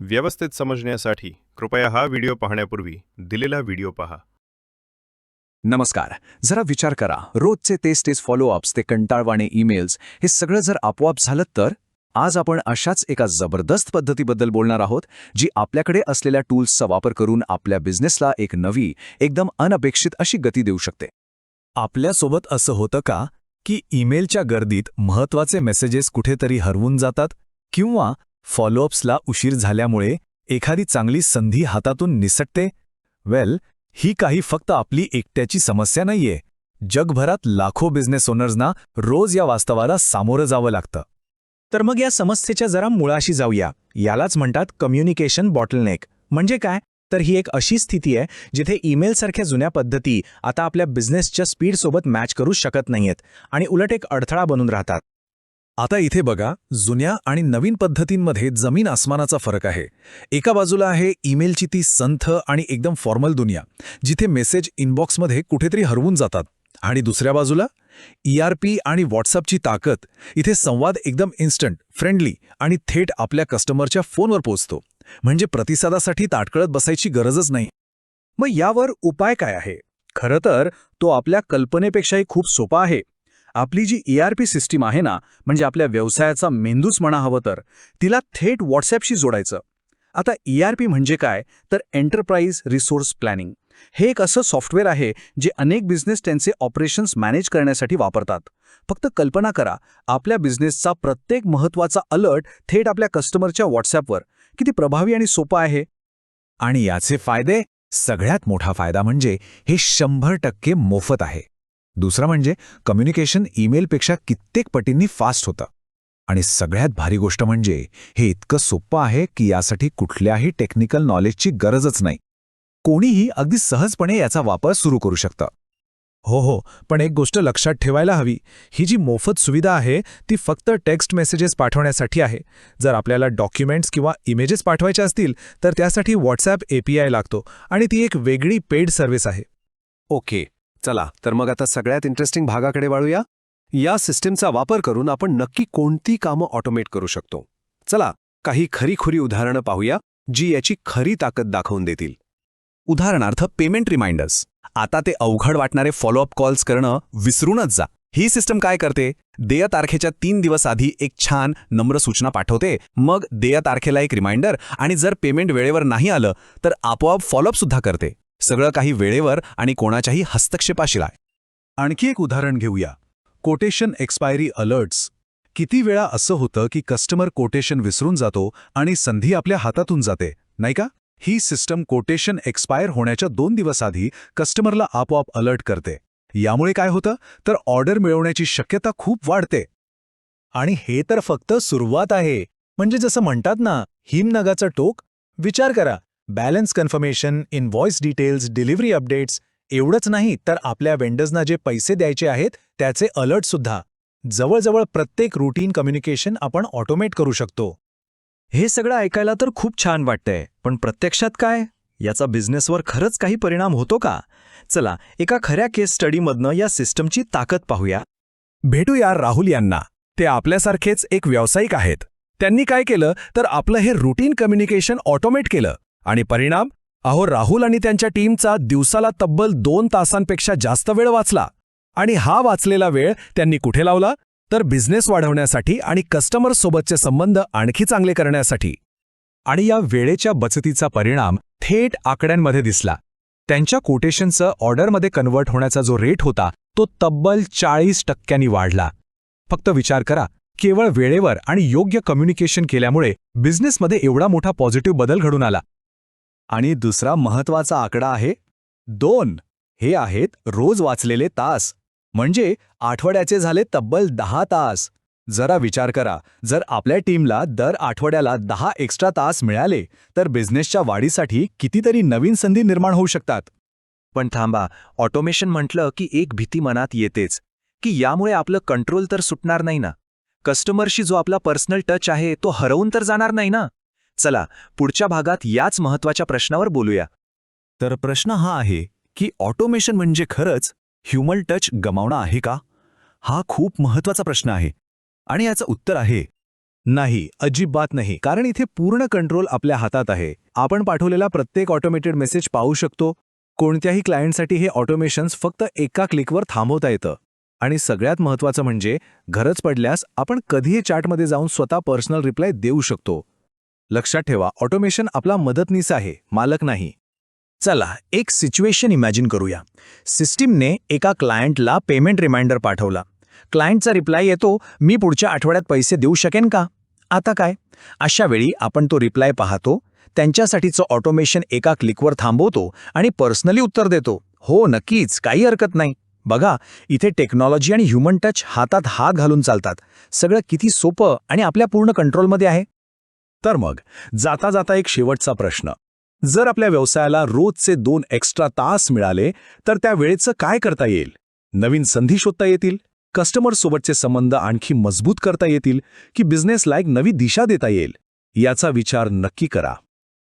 व्यवस्थित समजण्यासाठी कृपया हा व्हिडिओ पाहण्यापूर्वी दिलेला व्हिडिओ पहा. नमस्कार. जरा विचार करा. रोजचे तेच तेच फॉलोअप्स ते कंटाळवाणे ईमेल्स हे सगळं जर आपोआप झालं तर? आज आपण अशाच एका जबरदस्त पद्धतीबद्दल बोलणार आहोत जी आपल्याकडे असलेल्या टूल्सचा वापर करून आपल्या बिझनेसला एक नवी एकदम अनपेक्षित अशी गती देऊ शकते. आपल्यासोबत असं होतं का की ईमेलच्या गर्दीत महत्त्वाचे मेसेजेस कुठेतरी हरवून जातात किंवा फॉलोअप्सला उशीर झाल्यामुळे एखादी चांगली संधी हातातून निसटते? वेल ही काही फक्त आपली एकट्याची समस्या नाहीये. जगभरात लाखो बिझनेस ओनर्सना रोज या वास्तवाला सामोरं जावं लागतं. तर मग या समस्येच्या जरा मुळाशी जाऊया. यालाच म्हणतात कम्युनिकेशन बॉटलनेक म्हणजे काय? तर ही एक अशी स्थिती आहे जिथे ईमेलसारख्या जुन्या पद्धती आता आपल्या बिझनेसच्या स्पीडसोबत मॅच करू शकत नाहीयेत आणि उलट एक अडथळा बनून राहतात. आता इथे बघा जुन्या आणि नवीन पद्धतींमध्ये जमीन आसमानाचा फरक आहे. एका बाजूला आहे ईमेलची ती संथ आणि एकदम फॉर्मल दुनिया जिथे मेसेज इनबॉक्समध्ये कुठेतरी हरवून जातात. आणि दुसऱ्या बाजूला ईआरपी आणि व्हॉट्सअपची ताकद इथे संवाद एकदम इन्स्टंट फ्रेंडली आणि थेट आपल्या कस्टमरच्या फोनवर पोहोचतो. म्हणजे प्रतिसादासाठी ताटकळत बसायची गरजच नाही. मग यावर उपाय काय आहे? खरं तर तो आपल्या कल्पनेपेक्षाही खूप सोपा आहे. आपली जी ई आर पी सिस्टीम आहे ना म्हणजे आपल्या व्यवसायाचा मेंदूच म्हणा हवं तर तिला थेट व्हॉट्सॲपशी जोडायचं. आता ई आर पी म्हणजे काय? तर एंटरप्राइज रिसोर्स प्लॅनिंग हे एक असं सॉफ्टवेअर आहे जे अनेक बिझनेस त्यांचे ऑपरेशन्स मॅनेज करण्यासाठी वापरतात. फक्त कल्पना करा आपल्या बिझनेसचा प्रत्येक महत्त्वाचा अलर्ट थेट आपल्या कस्टमरच्या व्हॉट्सॲपवर किती प्रभावी आणि सोपा आहे. आणि याचे फायदे सगळ्यात मोठा फायदा म्हणजे हे शंभर टक्के मोफत आहे. दुसरं म्हणजे कम्युनिकेशन ईमेलपेक्षा कित्येक पटींनी फास्ट होतं. आणि सगळ्यात भारी गोष्ट म्हणजे हे इतकं सोपं आहे की यासाठी कुठल्याही टेक्निकल नॉलेजची गरजच नाही. कोणीही अगदी सहजपणे याचा वापर सुरू करू शकतं. हो हो पण एक गोष्ट लक्षात ठेवायला हवी. ही जी मोफत सुविधा आहे ती फक्त टेक्स्ट मेसेजेस पाठवण्यासाठी आहे. जर आपल्याला डॉक्युमेंट्स किंवा इमेजेस पाठवायचे असतील तर त्यासाठी व्हॉट्सॲप एपीआय लागतो आणि ती एक वेगळी पेड सर्व्हिस आहे. ओके चला तर मग आता सगळ्यात इंटरेस्टिंग भागाकडे वाळूया. या सिस्टीमचा वापर करून आपण नक्की कोणती कामं ऑटोमेट करू शकतो. चला काही खरीखुरी उदाहरणं पाहूया जी याची खरी ताकद दाखवून देतील. उदाहरणार्थ पेमेंट रिमाइंडर्स आता ते अवघड वाटणारे फॉलोअप कॉल्स करणं विसरूनच जा. ही सिस्टम काय करते? देय तारखेच्या तीन दिवस आधी एक छान नम्र सूचना पाठवते. मग देय तारखेला एक रिमाइंडर आणि जर पेमेंट वेळेवर नाही आलं तर आपोआप फॉलोअप सुद्धा करते. सगळं काही वेळेवर आणि कोणाच्याही हस्तक्षेपाशिवाय. आणखी एक उदाहरण घेऊया. Quotation expiry alerts. किती वेळा असं होतं की कस्टमर कोटेशन विसरून जातो आणि संधी आपल्या हातातून जाते नाही का? ही सिस्टम कोटेशन एक्सपायर होण्याच्या दोन दिवस आधी कस्टमरला आपोआप अलर्ट करते. यामुळे काय होतं? तर ऑर्डर मिळवण्याची शक्यता खूप वाढते. आणि हे तर फक्त सुरुवात आहे. म्हणजे जसं म्हणतात ना हिमनगाचं टोक विचार करा. Balance confirmation invoice details delivery updates एवढंच नाही तर आपल्या वेंडर्सना जे पैसे द्यायचे आहेत त्याचे अलर्ट सुद्धा. जवळजवळ प्रत्येक रुटीन कम्युनिकेशन आपण ऑटोमेट करू शकतो. हे सगळं ऐकायला तर खूप छान वाटतंय पण प्रत्यक्षात काय? याचा बिझनेसवर खरंच काही परिणाम होतो का? चला एका खऱ्या केस स्टडीमधनं या सिस्टमची ताकद पाहूया. भेटूया राहुल यांना. ते आपल्यासारखेच एक व्यावसायिक आहेत. त्यांनी काय केलं? तर आपलं हे रुटीन कम्युनिकेशन ऑटोमेट केलं. आणि परिणाम? अहो राहुल आणि त्यांच्या टीमचा दिवसाला तब्बल दोन तासांपेक्षा जास्त वेळ वाचला. आणि हा वाचलेला वेळ त्यांनी कुठे लावला? तर बिझनेस वाढवण्यासाठी आणि कस्टमरसोबतचे संबंध आणखी चांगले करण्यासाठी. आणि या वेळेच्या बचतीचा परिणाम थेट आकड्यांमध्ये दिसला. त्यांच्या कोटेशनचं ऑर्डरमध्ये कन्व्हर्ट होण्याचा जो रेट होता तो तब्बल चाळीस टक्क्यांनी वाढला. फक्त विचार करा केवळ वेळेवर आणि योग्य कम्युनिकेशन केल्यामुळे बिझनेसमध्ये एवढा मोठा पॉझिटिव्ह बदल घडून आला. आणि दुसरा महत्त्वाचा आकडा आहे दोन. हे आहेत रोज वाचलेले तास. म्हणजे आठवड्याचे झाले तब्बल दहा तास. जरा विचार करा जर आपल्या टीमला दर आठवड्याला दहा एक्स्ट्रा तास मिळाले तर बिझनेसच्या वाढीसाठी कितीतरी नवीन संधी निर्माण होऊ शकतात. पण थांबा ऑटोमेशन म्हटलं की एक भीती मनात येतेच की यामुळे आपलं कंट्रोल तर सुटणार नाही ना? कस्टमरशी जो आपला पर्सनल टच आहे तो हरवून तर जाणार नाही ना? चला पुढच्या भागात याच महत्त्वाच्या प्रश्नावर बोलूया. तर प्रश्न हा आहे की ऑटोमेशन म्हणजे खरंच ह्युमन टच गमावणं आहे का? हा खूप महत्त्वाचा प्रश्न आहे. आणि याचं उत्तर आहे नाही अजिबात नाही. कारण इथे पूर्ण कंट्रोल आपल्या हातात आहे. आपण पाठवलेला प्रत्येक ऑटोमेटेड मेसेज पाहू शकतो. कोणत्याही क्लायंटसाठी हे ऑटोमेशन्स फक्त एका क्लिकवर थांबवता येतं. आणि सगळ्यात महत्त्वाचं म्हणजे गरज पडल्यास आपण कधीही चॅटमध्ये जाऊन स्वतः पर्सनल रिप्लाय देऊ शकतो. लक्षात ठेवा ऑटोमेशन आपला मदतनीस आहे मालक नाही. चला एक सिच्युएशन इमॅजिन करूया. सिस्टीमने एका क्लायंटला पेमेंट रिमाइंडर पाठवला. क्लायंटचा रिप्लाय येतो मी पुढच्या आठवड्यात पैसे देऊ शकेन का? आता काय? अशा वेळी आपण तो रिप्लाय पाहतो त्यांच्यासाठीचं ऑटोमेशन एका क्लिकवर थांबवतो आणि पर्सनली उत्तर देतो हो नक्कीच काही हरकत नाही. बघा इथे टेक्नॉलॉजी आणि ह्युमन टच हातात हात घालून चालतात. सगळं किती सोपं आणि आपल्या पूर्ण कंट्रोलमध्ये आहे. तर मग जाता जाता एक शेवटचा प्रश्न. जर आपल्या व्यवसायाला रोजचे दोन एक्स्ट्रा तास मिळाले तर त्या वेळेचं काय करता येईल? नवीन संधी शोधता येतील? कस्टमरसोबतचे संबंध आणखी मजबूत करता येतील? की बिझनेसला एक नवी दिशा देता येईल? याचा विचार नक्की करा.